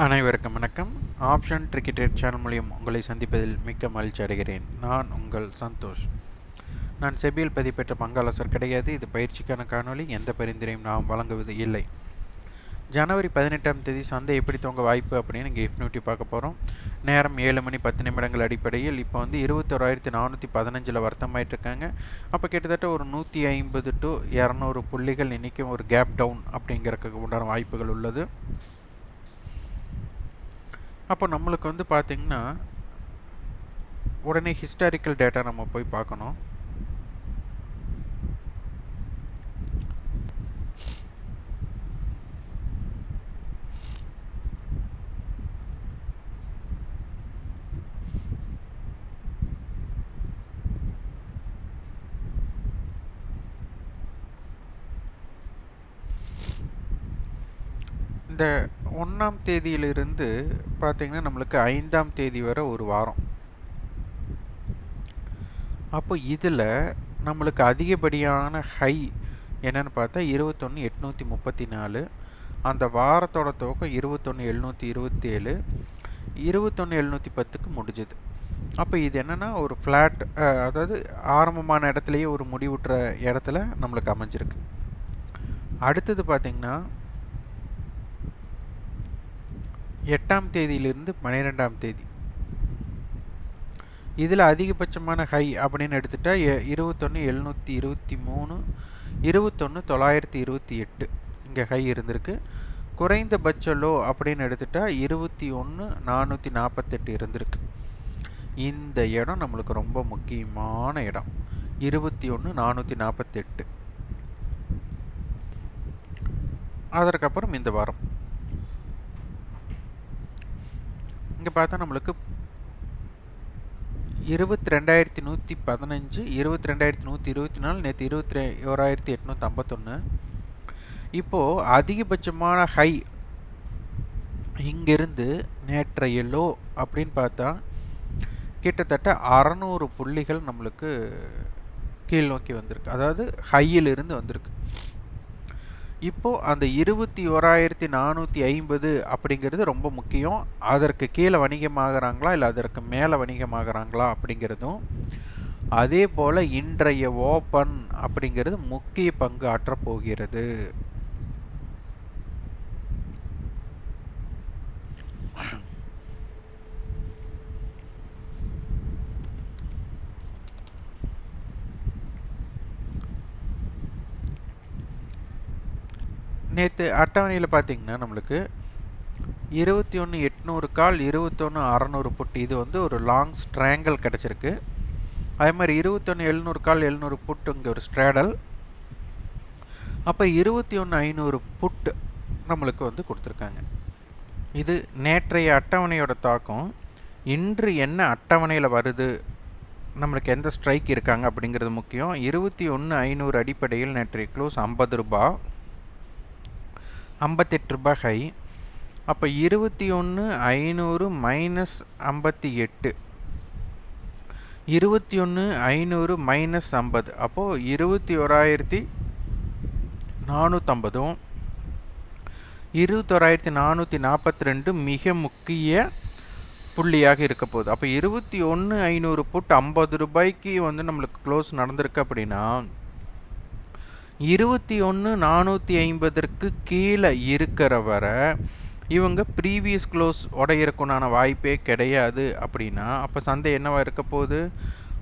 அனைவருக்கும் வணக்கம். Option cricket channel மூலியம் உங்களை சந்திப்பதில் மிக்க மகிழ்ச்சி அடைகிறேன். நான் உங்கள் சந்தோஷ். நான் செபியில் பதிப்பெற்ற பங்காளசர் கிடையாது. இது பயிற்சிக்கான காணொளி. எந்த பரிந்துரையும் நாம் வழங்குவது இல்லை. ஜனவரி பதினெட்டாம் தேதி சந்தை எப்படி தோங்க வாய்ப்பு அப்படின்னு இங்கே இஃப்னூட்டி பார்க்க போகிறோம் நேரம் ஏழு மணி பத்து நிமிடங்கள் அடிப்படையில் இப்போ வந்து இருபத்தோராயிரத்தி நானூற்றி பதினஞ்சில் வர்த்தமாயிட்டு இருக்காங்க அப்போ கிட்டத்தட்ட ஒரு நூற்றி ஐம்பது டு இரநூறு புள்ளிகள் இன்றைக்கும் ஒரு கேப் டவுன் அப்படிங்கிறதுக்கு உண்டான வாய்ப்புகள் உள்ளது. அப்போ நம்மளுக்கு வந்து பார்த்திங்கன்னா உடனே ஹிஸ்டாரிக்கல் டேட்டா நம்ம போய் பார்க்கணும். இந்த ஒன்றாம் தேதியிலிருந்து பார்த்திங்கன்னா நம்மளுக்கு ஐந்தாம் தேதி வரை ஒரு வாரம். அப்போ இதில் நம்மளுக்கு அதிகப்படியான ஹை என்னென்னு பார்த்தா இருபத்தொன்று எட்நூற்றி முப்பத்தி நாலு அந்த வாரத்தோட துவக்கம் இருபத்தொன்று எழுநூற்றி இருபத்தி ஏழு இருபத்தொன்று எழுநூற்றி பத்துக்கு முடிஞ்சுது. அப்போ இது என்னென்னா ஒரு ஃப்ளாட் அதாவது ஆரம்பமான இடத்துலையே ஒரு முடிவுற்ற இடத்துல நம்மளுக்கு அமைஞ்சிருக்கு. அடுத்தது பார்த்திங்கன்னா எட்டாம் தேதியிலிருந்து பன்னிரெண்டாம் தேதி. இதில் அதிகபட்சமான ஹை அப்படின்னு எடுத்துட்டா இருபத்தொன்று எழுநூற்றி இருபத்தி மூணு இருபத்தொன்று தொள்ளாயிரத்தி இருபத்தி எட்டு இங்கே ஹை இருந்திருக்கு. குறைந்தபட்ச லோ அப்படின்னு எடுத்துட்டா இருபத்தி ஒன்று நானூற்றி நாற்பத்தெட்டு இருந்திருக்கு. இந்த இடம் நம்மளுக்கு ரொம்ப முக்கியமான இடம். இருபத்தி ஒன்று நானூற்றி நாற்பத்தெட்டு அதற்கப்புறம் இந்த வாரம். இங்கே பார்த்தா நம்மளுக்கு இருபத்தி ரெண்டாயிரத்தி நூற்றி பதினஞ்சு இருபத்தி ரெண்டாயிரத்தி நூற்றி இருபத்தி நாலு நேற்று இருபத்தி ரெ ஓராயிரத்தி எட்நூற்றி ஐம்பத்தொன்று இப்போது அதிகபட்சமான ஹை இங்கிருந்து நேற்றைய லோ அப்படின்னு பார்த்தா கிட்டத்தட்ட அறநூறு புள்ளிகள் நம்மளுக்கு கீழ் நோக்கி வந்திருக்கு. அதாவது ஹையிலிருந்து வந்திருக்கு. இப்போது அந்த இருபத்தி ஓராயிரத்தி நானூற்றி ஐம்பது அப்படிங்கிறது ரொம்ப முக்கியம். அதற்கு கீழே வணிகமாகறாங்களா இல்லை அதற்கு மேலே வணிகமாகறாங்களா அப்படிங்கிறதும் அதே போல் இன்றைய ஓப்பன் அப்படிங்கிறது முக்கிய பங்கு ஆற்றப் போகிறது. நேற்று அட்டவணையில் பார்த்தீங்கன்னா நம்மளுக்கு இருபத்தி ஒன்று எட்நூறு கால் இருபத்தொன்று அறநூறு புட்டு. இது வந்து ஒரு லாங் ஸ்ட்ராங்கல் கிடச்சிருக்கு. அதே மாதிரி இருபத்தொன்று எழுநூறு கால் எழுநூறு புட்டு இங்கே ஒரு ஸ்ட்ராடல் அப்போ இருபத்தி ஒன்று ஐநூறு புட்டு நம்மளுக்கு வந்து கொடுத்துருக்காங்க. இது நேற்றைய அட்டவணையோட தாக்கம். இன்று என்ன அட்டவணையில் வருது? நம்மளுக்கு எந்த ஸ்ட்ரைக் இருக்காங்க அப்படிங்கிறது முக்கியம். இருபத்தி ஒன்று ஐநூறு அடிப்படையில் நேற்றைய க்ளோஸ் ஐம்பது ரூபா ஐம்பத்தெட்டு ரூபாய். ஹை அப்போ இருபத்தி ஒன்று ஐநூறு மைனஸ் ஐம்பத்தி எட்டு இருபத்தி ஒன்று ஐநூறு மைனஸ் ஐம்பது. அப்போது இருபத்தி ஓராயிரத்தி நானூற்றம்பதும் இருபத்தோராயிரத்தி நானூற்றி நாற்பத்தி ரெண்டு மிக முக்கிய புள்ளியாக இருக்க போகுது. அப்போ இருபத்தி ஒன்று ஐநூறு புட் ஐம்பது ரூபாய்க்கு வந்து நம்மளுக்கு க்ளோஸ் நடந்திருக்கு அப்படின்னா இருபத்தி ஒன்று நானூற்றி ஐம்பதற்கு கீழே இருக்கிற வரை இவங்க ப்ரீவியஸ் க்ளோஸ் உடையிறக்குண்டான வாய்ப்பே கிடையாது அப்படின்னா அப்போ சந்தை என்னவாக இருக்க போகுது?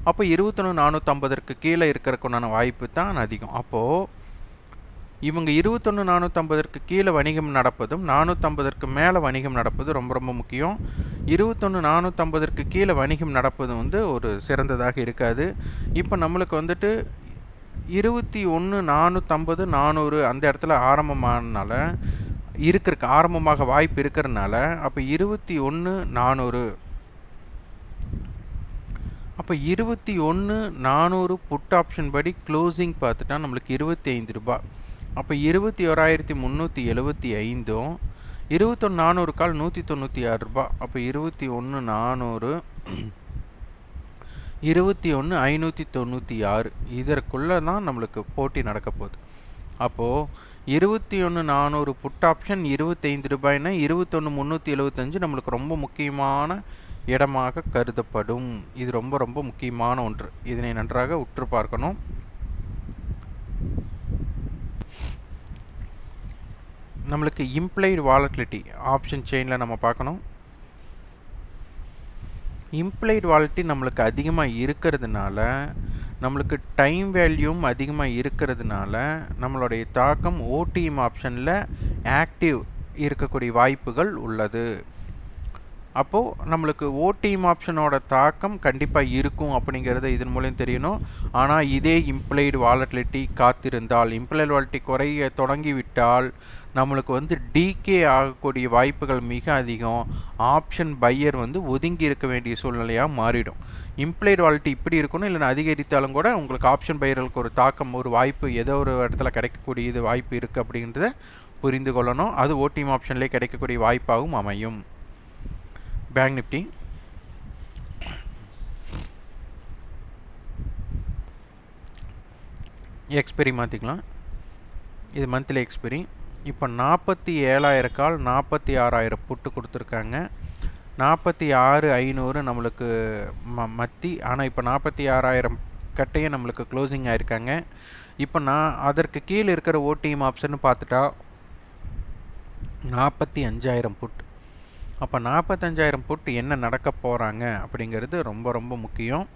அப்போ இருபத்தொன்று நானூற்றம்பதற்கு கீழே இருக்கிறக்குண்டான வாய்ப்பு தான் அதிகம். அப்போது இவங்க இருபத்தொன்று நானூற்றம்பதற்கு கீழே வணிகம் நடப்பதும் நானூற்றம்பதற்கு மேலே வணிகம் நடப்பதும் ரொம்ப ரொம்ப முக்கியம். இருபத்தொன்று நானூற்றம்பதற்கு கீழே வணிகம் நடப்பது வந்து ஒரு சிறந்ததாக இருக்காது. இப்போ நம்மளுக்கு வந்துட்டு இருபத்தி ஒன்று நானூற்றம்பது நானூறு அந்த இடத்துல ஆரம்பமானனால இருக்கிறக்கு ஆரம்பமாக வாய்ப்பு இருக்கிறனால அப்போ இருபத்தி ஒன்று நானூறு. அப்போ இருபத்தி ஒன்று நானூறு புட் ஆப்ஷன் படி க்ளோசிங் பார்த்துட்டா நம்மளுக்கு இருபத்தி ஐந்து ரூபாய் அப்போ இருபத்தி ஓராயிரத்தி முந்நூற்றி எழுபத்தி ஐந்தும் இருபத்தொன்று நானூறு கால் நூற்றி தொண்ணூற்றி ஆறு ரூபா. அப்போ இருபத்தி ஒன்று நானூறு. இருபத்தி ஒன்று ஐநூற்றி தொண்ணூற்றி ஆறு. இதற்குள்ளே தான் நம்மளுக்கு போட்டி நடக்க போகுது. அப்போது இருபத்தி ஒன்று நானூறு புட் ஆப்ஷன் இருபத்தைந்து ரூபாய்னா இருபத்தொன்று முந்நூற்றி எழுபத்தஞ்சு நம்மளுக்கு ரொம்ப முக்கியமான இடமாக கருதப்படும். இது ரொம்ப ரொம்ப முக்கியமான ஒன்று. இதனை நன்றாக உற்று பார்க்கணும். நம்மளுக்கு இம்ப்ளைடு வாலட்டிலிட்டி ஆப்ஷன் செயினில் நம்ம பார்க்கணும். இம்ப்ளைட் வாலிட்டி நம்மளுக்கு அதிகமாக இருக்கிறதுனால நம்மளுக்கு டைம் வேல்யூம் அதிகமாக இருக்கிறதுனால நம்மளுடைய தாக்கம் ஓடிஎம் ஆப்ஷனில் ஆக்டிவ் இருக்கக்கூடிய வாய்ப்புகள் உள்ளது. அப்போது நம்மளுக்கு ஓடிஎம் ஆப்ஷனோட தாக்கம் கண்டிப்பாக இருக்கும் அப்படிங்கிறத இதன் மூலம் தெரியணும். ஆனால் இதே இம்ப்ளைடு வாலட்டிலிட்டி காத்திருந்தால் இம்ப்ளைடு வாலட்டி குறைய தொடங்கிவிட்டால் நம்மளுக்கு வந்து டிகே ஆகக்கூடிய வாய்ப்புகள் மிக அதிகம். ஆப்ஷன் பையர் வந்து ஒதுங்கி இருக்க வேண்டிய சூழ்நிலையாக மாறிடும். இம்ப்ளைடு வாலிட்டி இப்படி இருக்கணும் இல்லைன்னா அதிகரித்தாலும் கூட உங்களுக்கு ஆப்ஷன் பையர்களுக்கு ஒரு தாக்கம் ஒரு வாய்ப்பு ஏதோ ஒரு இடத்துல கிடைக்கக்கூடிய இது வாய்ப்பு இருக்குது அப்படின்றத புரிந்து கொள்ளணும். அது ஓடிஎம் ஆப்ஷன்லேயே கிடைக்கக்கூடிய வாய்ப்பாகவும் அமையும். Bank Nifty. எக்ஸ்பெரி மாற்றிக்கலாம் இது மந்த்லி எக்ஸ்பெரி இப்போ நாற்பத்தி ஏழாயிரம் கால் நாற்பத்தி ஆறாயிரம் புட்டு கொடுத்துருக்காங்க. நாற்பத்தி ஆறு ஐநூறு நம்மளுக்கு ம மத்தி. ஆனால் இப்போ நாற்பத்தி ஆறாயிரம் கட்டையே நம்மளுக்கு க்ளோசிங் ஆகிருக்காங்க இப்போ நான் அதற்கு கீழே இருக்கிற ஓடிஎம் ஆப்ஷன் பார்த்துட்டா நாற்பத்தி அஞ்சாயிரம் புட் அப்போ நாற்பத்தஞ்சாயிரம் போட்டு என்ன நடக்க போகிறாங்க அப்படிங்கிறது ரொம்ப ரொம்ப முக்கியம்.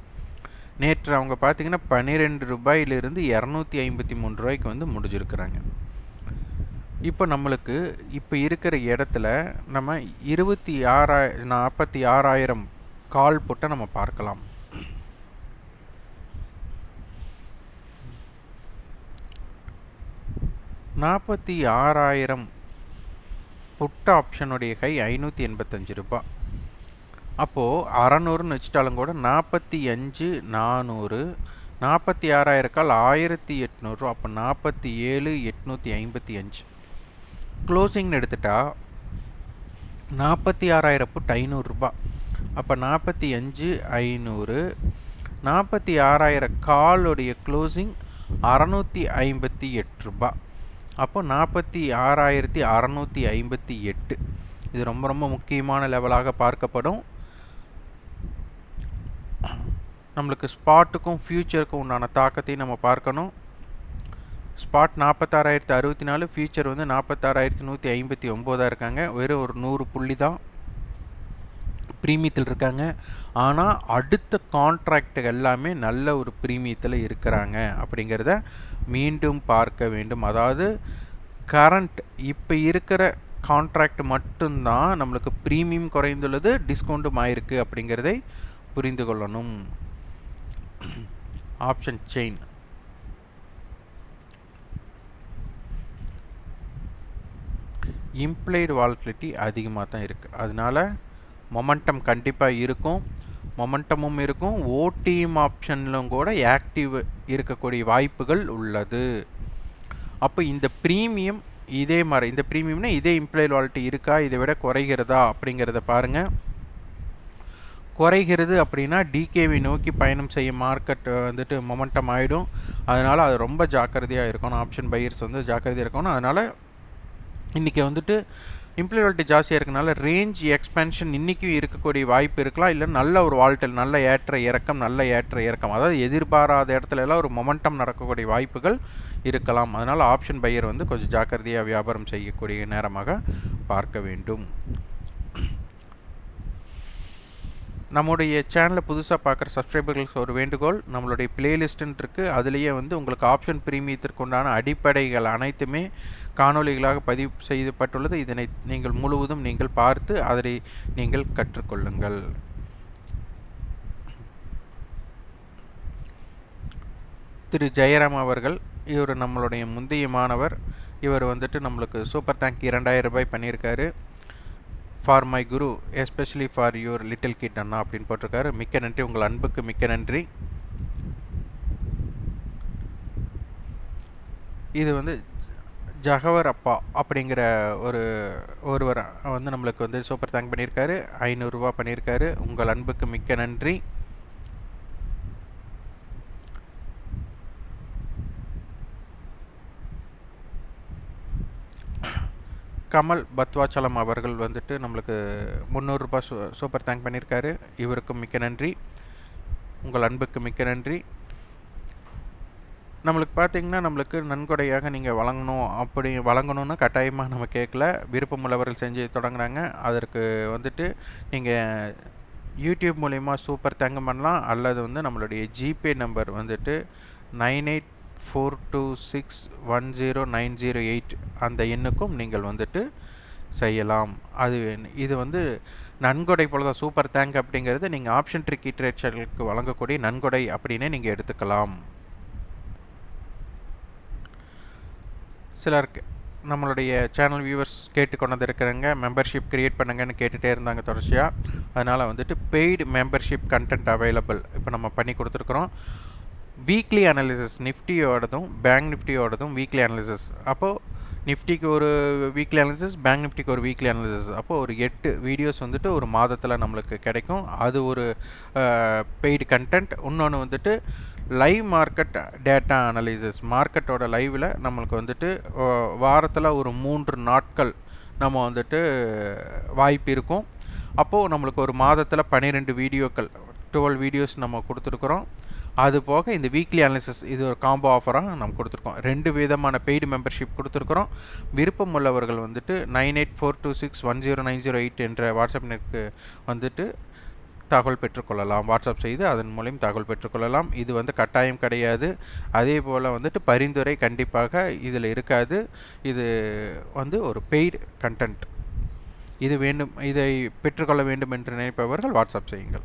நேற்று அவங்க பார்த்தீங்கன்னா பன்னிரெண்டு ரூபாயிலிருந்து இரநூத்தி ஐம்பத்தி மூணு ரூபாய்க்கு வந்து முடிஞ்சிருக்கிறாங்க. இப்போ நம்மளுக்கு இப்போ இருக்கிற இடத்துல நம்ம இருபத்தி ஆறாய நாற்பத்தி ஆறாயிரம் கால் போட்டை நம்ம பார்க்கலாம். நாற்பத்தி ஆறாயிரம் புட் ஆப்ஷனுடைய கை ஐநூற்றி எண்பத்தஞ்சு ரூபாய் அப்போது அறநூறுன்னு வச்சுட்டாலும் கூட நாற்பத்தி அஞ்சு நானூறு நாற்பத்தி ஆறாயிரக்கால் ஆயிரத்தி எட்நூறு அப்போ நாற்பத்தி ஏழு எட்நூற்றி ஐம்பத்தி அஞ்சு. க்ளோசிங்னு எடுத்துட்டா நாற்பத்தி ஆறாயிரம் புட் ஐநூறுரூபா அப்போ நாற்பத்தி அஞ்சு ஐநூறு நாற்பத்தி ஆறாயிரம் காலுடைய க்ளோசிங் அறநூற்றி ஐம்பத்தி எட்டு ரூபா. அப்போ நாற்பத்தி ஆறாயிரத்தி அறநூற்றி ஐம்பத்தி எட்டு. இது ரொம்ப ரொம்ப முக்கியமான லெவலாக பார்க்கப்படும். நம்மளுக்கு ஸ்பாட்டுக்கும் ஃப்யூச்சருக்கும் உண்டான தாக்கத்தையும் நம்ம பார்க்கணும். ஸ்பாட் நாற்பத்தாறாயிரத்தி அறுபத்தி நாலு ஃபியூச்சர் வந்து நாற்பத்தாறாயிரத்தி நூற்றி ஐம்பத்தி ஒம்போதாக இருக்காங்க. வெறும் ஒரு நூறு புள்ளி தான். ப்ரீமியத்தில் இருக்காங்க. ஆனால் அடுத்த கான்ட்ராக்ட் எல்லாமே நல்ல ஒரு ப்ரீமியத்தில் இருக்கிறாங்க அப்படிங்கிறத மீண்டும் பார்க்க வேண்டும். அதாவது கரண்ட் இப்போ இருக்கிற கான்ட்ராக்ட் மட்டும்தான் நம்மளுக்கு ப்ரீமியம் குறைந்துள்ளது டிஸ்கவுண்ட்டும் ஆயிருக்கு அப்படிங்கிறதை புரிந்து கொள்ளணும். ஆப்ஷன் செயின் இம்ப்ளைடு வால்டிலிட்டி அதிகமாக தான் இருக்குது அதனால் மொமெண்டம் கண்டிப்பாக இருக்கும். மொமெண்டமும் இருக்கும். ஓடிஎம் ஆப்ஷன்லும் கூட ஆக்டிவ் இருக்கக்கூடிய வாய்ப்புகள் உள்ளது. அப்போ இந்த ப்ரீமியம் இதே மாதிரி இந்த ப்ரீமியம்னா இதே இம்ப்ளாய்டு வாலிட்டி இருக்கா? இதை விட குறைகிறதா? அப்படிங்கிறத பாருங்கள் குறைகிறது அப்படின்னா டிகேவி நோக்கி பயணம் செய்ய மார்க்கெட் வந்துட்டு மொமெண்டம் ஆகிடும் அதனால் அது ரொம்ப ஜாக்கிரதையாக இருக்கணும். ஆப்ஷன் பையர்ஸ் வந்து ஜாக்கிரதையாக இருக்கணும். அதனால் இன்றைக்கி வந்துட்டு இம்ப்ளிமெண்ட்டி ஜாஸ்தியாக இருக்கனால ரேஞ்ச் எக்ஸ்பென்ஷன் இன்றைக்கும் இருக்கக்கூடிய வாய்ப்பு இருக்கலாம். இல்லை நல்ல ஒரு வால்டல் நல்ல ஏற்ற இறக்கம் நல்ல ஏற்ற இறக்கம். அதாவது எதிர்பாராத இடத்துல எல்லாம் ஒரு மொமெண்டம் நடக்கக்கூடிய வாய்ப்புகள் இருக்கலாம். அதனால் ஆப்ஷன் பையர் வந்து கொஞ்சம் ஜாக்கிரதையாக வியாபாரம் செய்யக்கூடிய நேரமாக பார்க்க வேண்டும். நம்முடைய சேனலை புதுசாக பார்க்குற சப்ஸ்கிரைபர்களுக்கு ஒரு வேண்டுகோள். நம்மளுடைய பிளேலிஸ்ட்டுன்னு இருக்குது அதுலேயே வந்து உங்களுக்கு ஆப்ஷன் பிரீமியத்திற்கு உண்டான அடிப்படைகள் அனைத்துமே காணொலிகளாக பதிவு செய்யப்பட்டுள்ளது. இதனை நீங்கள் முழுவதும் நீங்கள் பார்த்து அதனை நீங்கள் கற்றுக்கொள்ளுங்கள். திரு ஜெயராம் அவர்கள் இவர் நம்மளுடைய முந்தைய மாணவர். இவர் வந்துட்டு நம்மளுக்கு சூப்பர் தேங்க் இரண்டாயிரம் ரூபாய் பண்ணியிருக்காரு. For my guru especially for your little kid அண்ணா அப்படின்னு போட்டிருக்காரு. மிக்க நன்றி. உங்கள் அன்புக்கு மிக்க நன்றி. இது வந்து ஜகவர் அப்பா அப்படிங்கிற ஒரு ஒருவர் வந்து நம்மளுக்கு வந்து சூப்பர் தேங்க் பண்ணியிருக்காரு. ஐநூறுரூவா பண்ணியிருக்காரு. உங்கள் அன்புக்கு மிக்க நன்றி. கமல் பத்வாச்சலம் அவர்கள் வந்துட்டு நம்மளுக்கு முந்நூறுரூபா சூ சூப்பர் தேங்க் பண்ணியிருக்காரு. இவருக்கும் மிக்க நன்றி. உங்கள் அன்புக்கு மிக்க நன்றி. நம்மளுக்கு பார்த்தீங்கன்னா நம்மளுக்கு நன்கொடையாக நீங்கள் வழங்கணும் அப்படி வழங்கணும்னு கட்டாயமாக நம்ம கேட்கல விருப்பமுள்ளவர்கள் செஞ்சு தொடங்குறாங்க. அதற்கு வந்துட்டு நீங்கள் யூடியூப் மூலிமா சூப்பர் தேங்க் பண்ணலாம். அல்லது வந்து நம்மளுடைய ஜிபே நம்பர் வந்துட்டு nine eight four two six one zero nine zero eight அந்த எண்ணுக்கும் நீங்கள் வந்துட்டு செய்யலாம். அது இது வந்து நன்கொடை போல தான் சூப்பர் தேங்க் அப்படிங்கிறது நீங்கள் ஆப்ஷன் ட்ரிக் இட்ரேச்சர்களுக்கு வழங்கக்கூடிய நன்கொடை அப்படின்னே நீங்கள் எடுத்துக்கலாம். சிலருக்கு நம்மளுடைய சேனல் வியூவர்ஸ் கேட்டு கொண்டு வந்திருக்கிறவங்க மெம்பர்ஷிப் க்ரியேட் பண்ணுங்கன்னு கேட்டுகிட்டே இருந்தாங்க தொடர்ச்சியாக அதனால் வந்துட்டு பெய்டு மெம்பர்ஷிப் கண்டென்ட் அவைலபிள் இப்போ நம்ம பண்ணி கொடுத்துருக்குறோம். வீக்லி அனாலிசிஸ் நிஃப்டியோடதும் பேங்க் நிஃப்டியோடதும் வீக்லி அனாலிசிஸ் அப்போது நிஃப்டிக்கு ஒரு வீக்லி அனாலிசிஸ் பேங்க் நிஃப்டிக்கு ஒரு வீக்லி அனாலிசிஸ் அப்போது ஒரு எட்டு வீடியோஸ் வந்துட்டு ஒரு மாதத்தில் நம்மளுக்கு கிடைக்கும். அது ஒரு பெய்டு கண்டென்ட் இன்னொன்று வந்துட்டு லைவ் மார்க்கெட் டேட்டா அனலிசிஸ் மார்க்கெட்டோட லைவில் நம்மளுக்கு வந்துட்டு வாரத்தில் ஒரு மூன்று நாட்கள் நம்ம வந்துட்டு வாய்ப்பு இருக்கும். அப்போது நம்மளுக்கு ஒரு மாதத்தில் பன்னிரெண்டு வீடியோக்கள் டுவெல் வீடியோஸ் நம்ம கொடுத்துருக்குறோம். அது போக இந்த வீக்லி அனாலிசிஸ் இது ஒரு காம்போ ஆஃபராக நம்ம கொடுத்துருக்கோம். ரெண்டு விதமான பெய்டு மெம்பர்ஷிப் கொடுத்துருக்குறோம். விருப்பம் உள்ளவர்கள் வந்துட்டு nine eight four two six one zero nine zero eight என்ற வாட்ஸ்அப் நெட்க்கு வந்துட்டு தகவல் பெற்றுக்கொள்ளலாம் வாட்ஸ்அப் செய்து அதன் மூலியம் தகவல் பெற்றுக்கொள்ளலாம் இது வந்து கட்டாயம் கிடையாது. அதே போல் வந்துட்டு பரிந்துரை கண்டிப்பாக இதில் இருக்காது. இது வந்து ஒரு பெய்டு கண்டென்ட் இது வேண்டும் இதை பெற்றுக்கொள்ள வேண்டும் என்று நினைப்பவர்கள் வாட்ஸ்அப் செய்யுங்கள்.